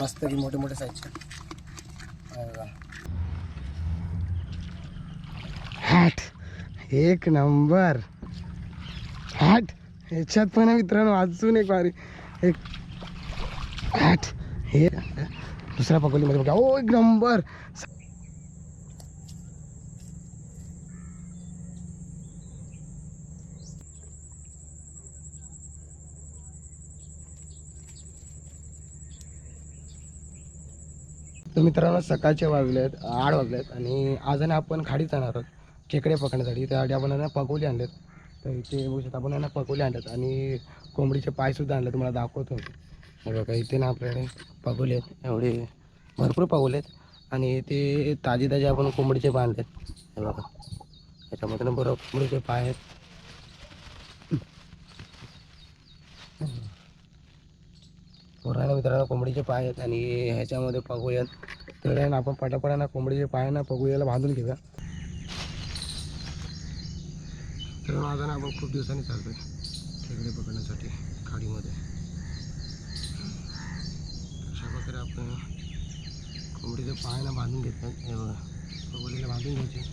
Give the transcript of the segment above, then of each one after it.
मस्त की मोठे मोठे साईजचे हॅट एक नंबर. हॅट ह्याच्यात पण मित्रांनो अजून एक बारी एक. हॅट हे. दुसऱ्या पकोलीमध्ये बघा. ओ एक नंबर. तर मित्रांनो सकाळचे वाजले आहेत आठ वाजले आहेत आणि आज आणि आपण खाडीत जाणार आहोत खेकडे पकडण्यासाठी. त्यासाठी आपण यांना पकवले आणलेत. तर इथे बघू शकता आपण यांना पकवले आणलेत आणि कोंबडीचे पायसुद्धा आणले तुम्हाला दाखवतो. हे बघा इथे ना आपल्याकडे पकवले आहेत. एवढे भरपूर पकवले आहेत. आणि ते ताजे ताजे आपण कोंबडीचे पाय आणलेत. हे बघा त्याच्यामध्ये ना बरोबर कोंबडीचे पाय आहेत. पुराणा मित्रांनो कोंबडीचे पाय आहेत आणि ह्याच्यामध्ये पगोळी आहेत तर आहे ना आपण पटापटाना कोंबडीचे पाय ना पगोळीला बांधून घेऊया. तर माझा ना आपण खूप दिवसांनी चालतोय. खेकडे पकडण्यासाठी खाडीमध्ये. अशा प्रकारे आपण कोंबडीचे पाय ना बांधून घेतात हे बघा पगोलीला बांधून घ्यायचे.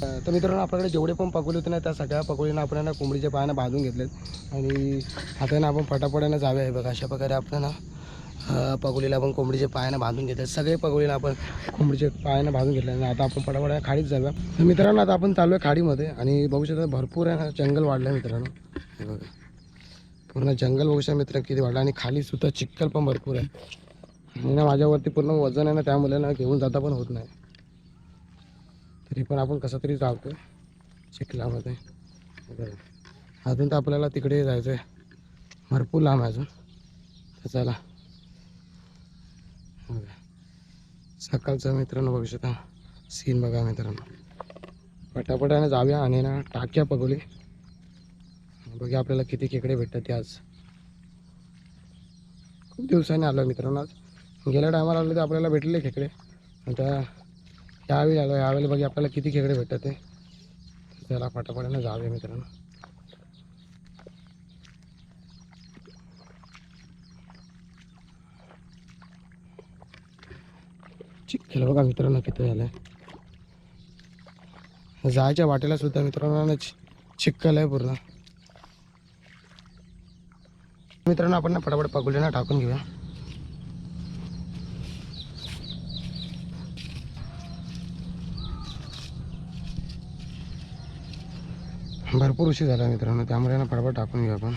तर मित्रांनो आपल्याकडे जेवढे पण पकोली होते ना त्या सगळ्या पकोलींना आपण ना कोंबडीच्या पायानं बांधून घेतलेत. आणि आता ना आपण फटाफटानं जाऊया आहे बघा अशा प्रकारे आपण ना पकोलीला आपण कोंबडीच्या पायानं बांधून घेतले सगळे पकोळीला आपण कोंबडीच्या पायानं बांधून घेतले आणि आता आपण पटापटा खाडीत जाऊया. तर मित्रांनो आता आपण चालू आहे खाडीमध्ये आणि बघू शकता भरपूर आहे ना जंगल वाढलं आहे मित्रांनो बघा. पूर्ण जंगल बघू शकता मित्र किती वाढलं. आणि खाली सुद्धा चिक्कल पण भरपूर आहे. ना माझ्यावरती पूर्ण वजन आहे ना त्यामुळे ना घेऊन जाता पण होत नाही. तरी पण आपण कसं तरी जातोय चिखलामध्ये अजून तर आपल्याला तिकडे जायचं आहे भरपूर लांब आहे अजून. तर चला. सकाळचं मित्रांनो बघू शकता सीन बघा मित्रांनो. पटापटाने जाऊया आणि ना टाक्या पगवली बघूया आपल्याला किती खेकडे भेटतात ते आज. खूप दिवसांनी आलो मित्रांनो आज. गेल्या टायमाला आलो तर आपल्याला भेटले खेकडे. आता यावेळी आलो यावेळी बघा आपल्याला किती खेकडे भेटतात ते. त्याला पटापटाने जाऊया मित्रांनो. चिखल बघा मित्रांनो किती झालंय. जायच्या वाटेला सुद्धा मित्रांनो ना चि- चिखल आहे पूर्ण. मित्रांनो आपण ना फटाफट पगोले ना टाकून घेऊया. भरपूर उशीर झाला मित्रांनो त्यामुळे ना पटापट टाकून घेऊ आपण.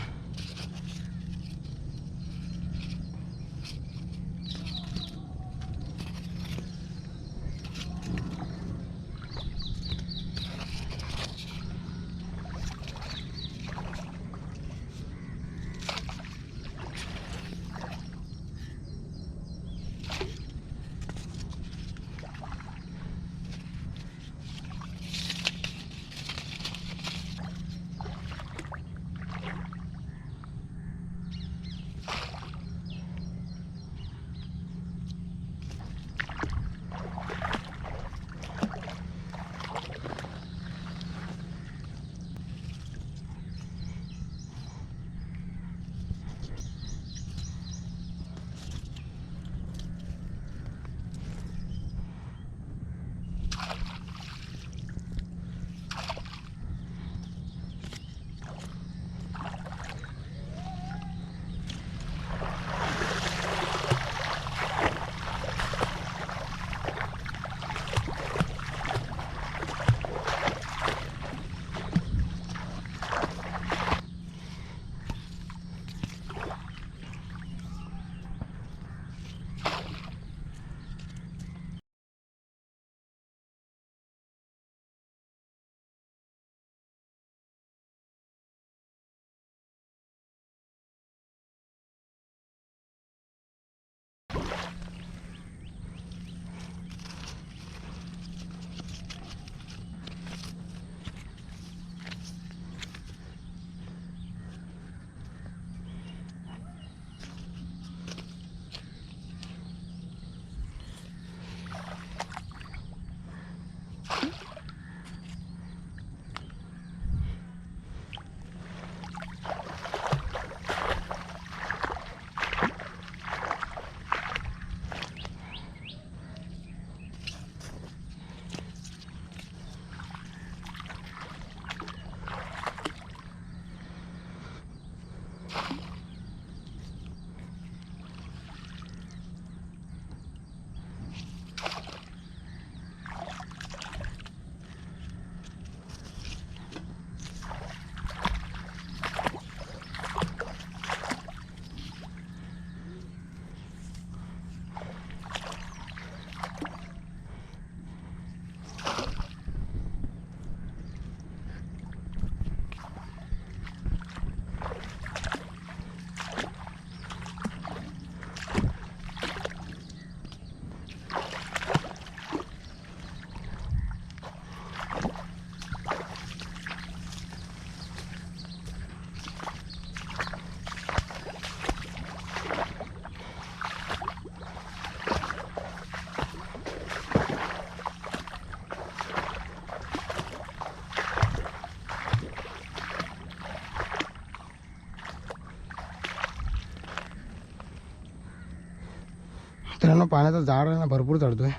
मित्रांनो पाण्याचा जाळ आहे ना भरपूर चढतोय.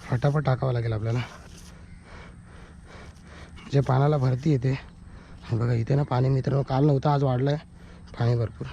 फटाफट टाकावं लागेल आपल्याला. जे पाण्याला भरती येते. बघा इथे ना पाणी मित्रांनो काल नव्हतं आज वाढलं आहे पाणी भरपूर.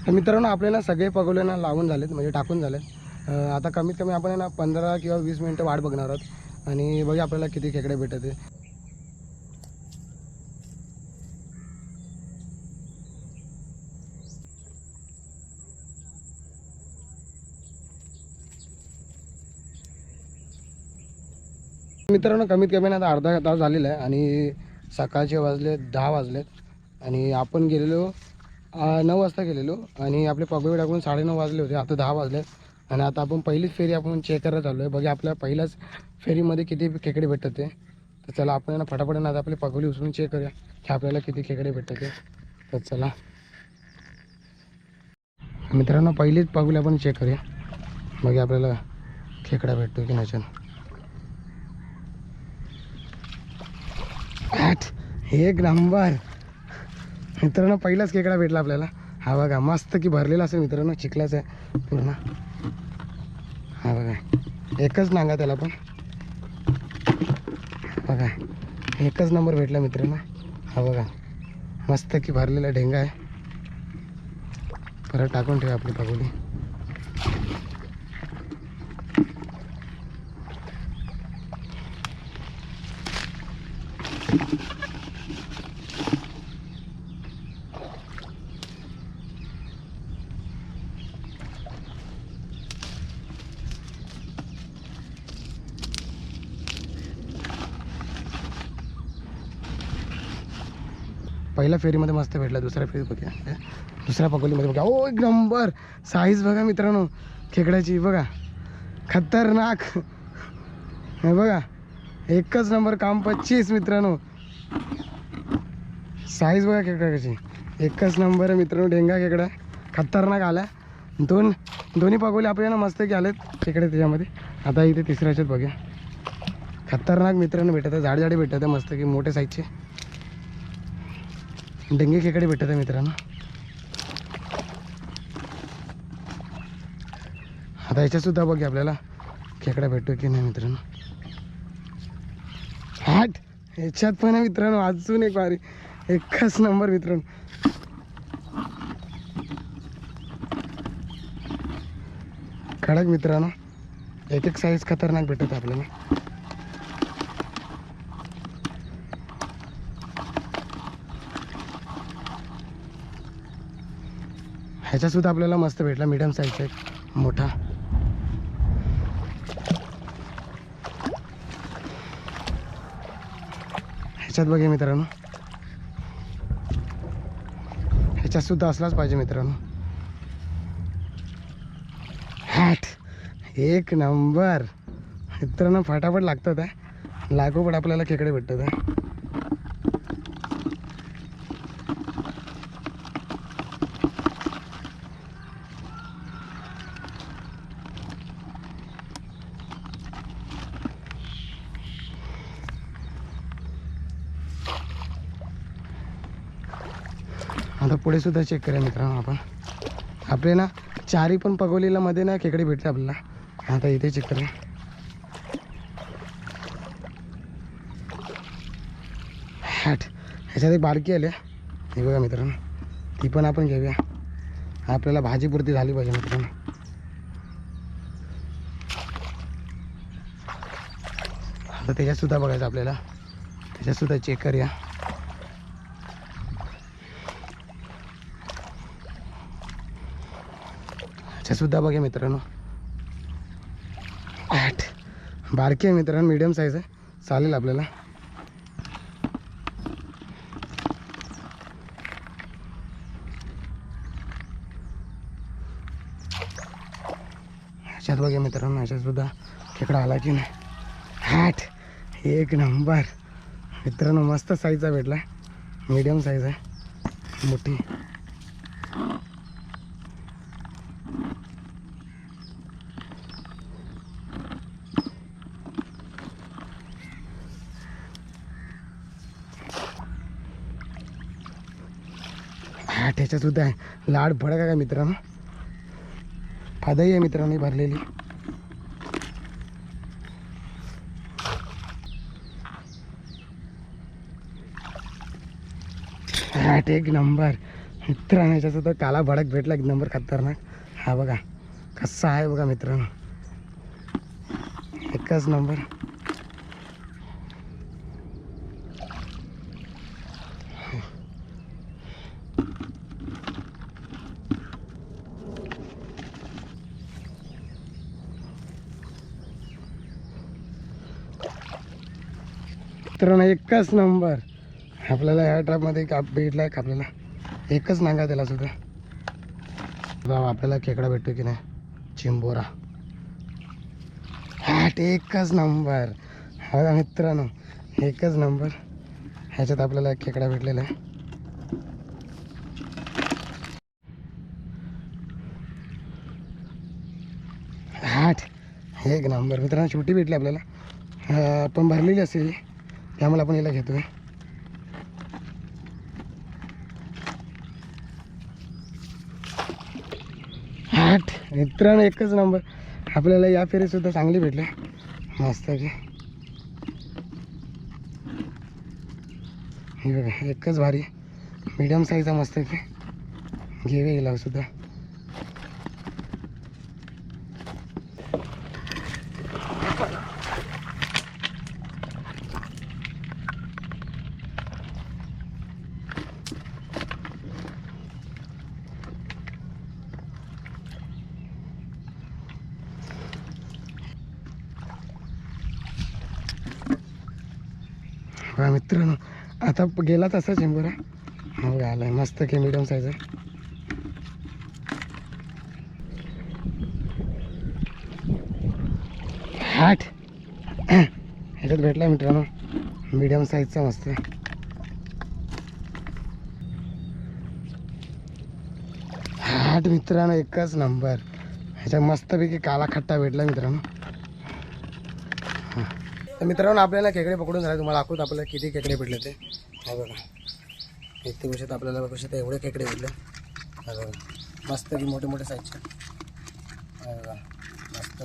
तर मित्रांनो आपल्याला सगळे पगोले ना लावून झालेत म्हणजे टाकून झालेत. आता कमीत कमी आपण आहे ना पंधरा किंवा वीस मिनटं वाट बघणार आहोत. आणि बघा आपल्याला किती खेकडे भेटत मित्रांनो कमीत कमी ना आता अर्धा तास झालेला आहे आणि सकाळचे वाजले दहा वाजलेत. आणि आपण गेलेलो नऊ वाजता गेलेलो आणि आपले पगोळे टाकून साडेनऊ वाजले होते. आता दहा वाजले आणि आता आपण पहिलीच फेरी आपण चेक करत आलो आहे बघा आपल्या पहिल्याच फेरीमध्ये किती खेकडे भेटत ते. तर चला आपण ना फटाफट ना आता आपली पगवली उचलून चेक करूया की आपल्याला किती खेकडे भेटत ते. तर चला. मित्रांनो पहिलीच पगोली आपण चेक करूया. मग आपल्याला खेकडा भेटतो की नसेल आठ एक नंबर मित्रांनो पहिलाच खेकडा भेटला आपल्याला. हा बघा मस्त की भरलेला असेल मित्रांनो चिखलाच आहे पूर्ण. हा बघा एकच नांगा त्याला पण. बघा एकच नंबर भेटला मित्रांनो. हा बघा मस्त की भरलेला ढेंगा आहे. परत टाकून ठेवा आपली पगोली. पहिल्या फेरीमध्ये मस्त भेटला दुसऱ्या फेरीत बघा दुसऱ्या पकोलीमध्ये बघा ओ एक नंबर! साईज बघा मित्रांनो खेकड्याची बघा. खतरनाक. हे बघा एकच नंबर काम पच्चीस मित्रांनो. साईज बघा खेकड्याची. एकच नंबर आहे मित्रांनो डेंगा खेकडा. खतरनाक आला. दोन दोन्ही पगोले आपल्याला मस्त की आलेत खेकडे त्याच्यामध्ये. आता इथे तिसऱ्याच्यात बघा खतरनाक मित्रांनो भेटत आहे झाड झाडे भेटत आहे मस्त की मोठे साईजचे डेंगे खेकडे भेटत आहे मित्रांनो. आता ह्याच्यातसुद्धा बघ आपल्याला खेकडा भेटतो की नाही मित्रांनो. हाट ह्याच्यात पण आहे मित्रांनो अजून एक वारी. एकच नंबर मित्रांनो. खडक मित्रांनो एक एक साईज खतरनाक भेटत आहे आपल्याला. ह्याच्यासुद्धा आपल्याला मस्त भेटला मिडियम साईजचा एक मोठा. ह्याच्यात बघे मित्रांनो. ह्याच्यातसुद्धा असलाच पाहिजे मित्रांनो. हॅट! एक नंबर. मित्रांनो फटाफट लागतात आहे लागोपट आपल्याला खेकडे भेटतात आहे आता पुढे सुद्धा चेक करूया मित्रांनो आपण. आपले ना चारी पण पगोलीला मध्ये ना खेकडे भेटते आपल्याला. आता इथे चेक करूया. हॅट ह्याच्यात एक बारकी आली हे. बघा मित्रांनो ती पण आपण घेऊया. आपल्याला भाजीपुरती झाली पाहिजे मित्रांनो. आता त्याच्यात सुद्धा बघायचं आपल्याला. त्याच्यात सुद्धा चेक करूया. सुद्धा बघा मित्रांनो. आठ. बारकी आहे मित्रांनो मिडियम साईज आहे. चालेल आपल्याला. ह्याच्यात बघा मित्रांनो ह्याच्यात सुद्धा खेकडा आला की नाही. आठ. एक नंबर मित्रांनो मस्त साईजचा भेटला. मीडियम साईज आहे. मोठी. हा त्याच्यात सुद्धा आहे. लाड भडक आहे का मित्रांनो? फादाही आहे मित्रांनो भरलेली. एक नंबर मित्रांनो याच्यात सुद्धा काला भडक भेटला एक नंबर खतरनाक. हा बघा कसा आहे बघा मित्रांनो. एकच नंबर मित्रांनो एकच नंबर. आपल्याला ह्या ट्रॅपमध्ये का भेटला आहे का आपल्याला एकच नांगा त्याला सुद्धा बाबा आपल्याला खेकडा भेटतो की नाही? चिंबोरा. हाट एकच नंबर. हा मित्रांनो एकच नंबर. ह्याच्यात आपल्याला खेकडा भेटलेला आहे. हाट एक नंबर. मित्रांनो छोटी भेटली आपल्याला. पण भरलेली असेल. ही. त्यामुळे आपण याला घेतोय. आठ. मित्रांनो एकच नंबर आपल्याला या फेरी सुद्धा चांगली भेटले मस्त की हे बघा एकच भारी. मीडियम साईजचा मस्त की घेऊया सुद्धा हा मित्रांनो आता गेला तसा चेंबर हो आलाय. मस्त की मीडियम साईज आहे. हाट. ह्याच्यात भेटला मित्रांनो. मिडियम साईजचा मस्त. हाट मित्रांनो एकच नंबर ह्याच्यात मस्तपैकी काला खट्टा भेटला मित्रांनो. तर मित्रांनो आपल्याला खेकडे पकडून झाले. तुम्हाला दाखवत आपल्याला किती खेकडे भेटले ते. हा बघा. किती वर्षात आपल्याला बघू शकता एवढे खेकडे भेटले हा बघा. मस्त की मोठे मोठे साईजचे हा बघा. मस्त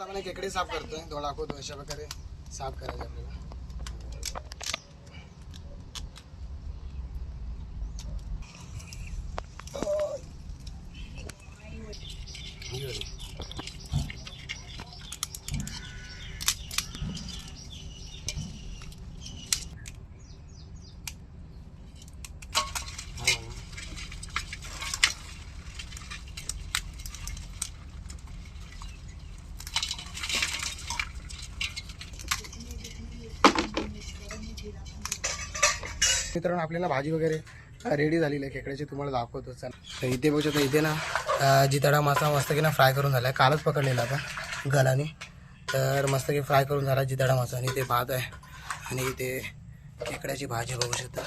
आपण खेकडे साफ करतोय. तो दाखवतो अशा प्रकारे साफ करायचे आपल्याला. मित्रांनो आपल्याला भाजी वगैरे रेडी झालेली आहे. खेकड्याची तुम्हाला दाखवतो. तर इथे बघू शकता इथे ना जितडा जिताडा मासा मस्त की ना फ्राय करून झाला आहे कालच पकडलेला आता गलाने. तर मस्त की फ्राय करून झाला जितडा मासा. आणि इथे भात आहे. आणि इथे खेकड्याची भाजी बघू शकता.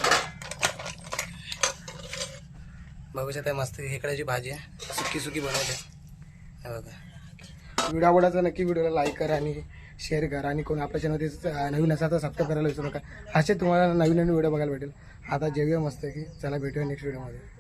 बघू शकता मस्त की खेकड्याची भाजी आहे. सुकी सुकी बनवते हे बघा. व्हिडिओ आवडायचा नक्की व्हिडिओला लाईक करा आणि शेअर करा आणि कोण आपल्या चॅनलमध्ये नवीन असा तर सबस्क्राईब करायला विसरू नका. असे तुम्हाला नवीन नवीन व्हिडिओ बघायला भेटेल. आता जेव्हा मस्त की चला भेटूया नेक्स्ट व्हिडिओमध्ये